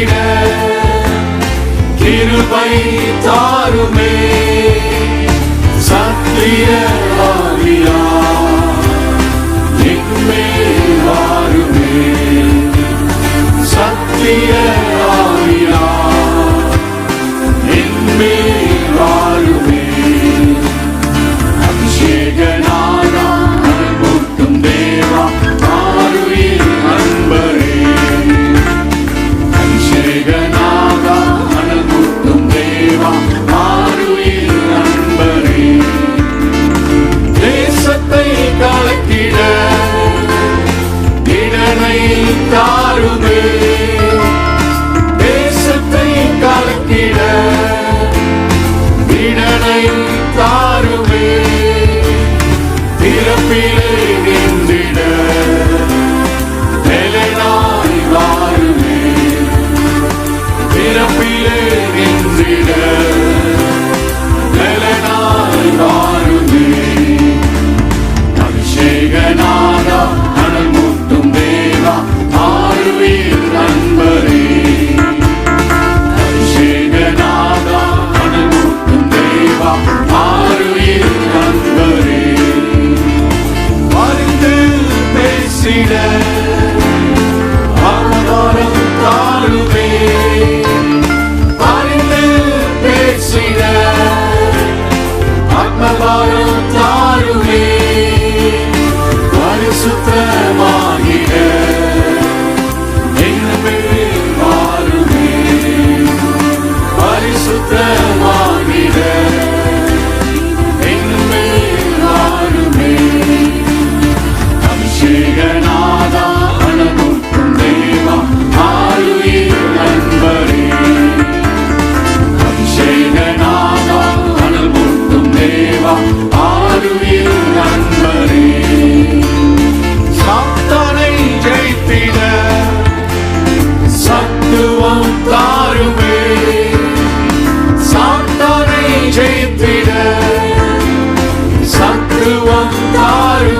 பேசிட கிருபை தாருமே. சத்திய feel it. Allah'tan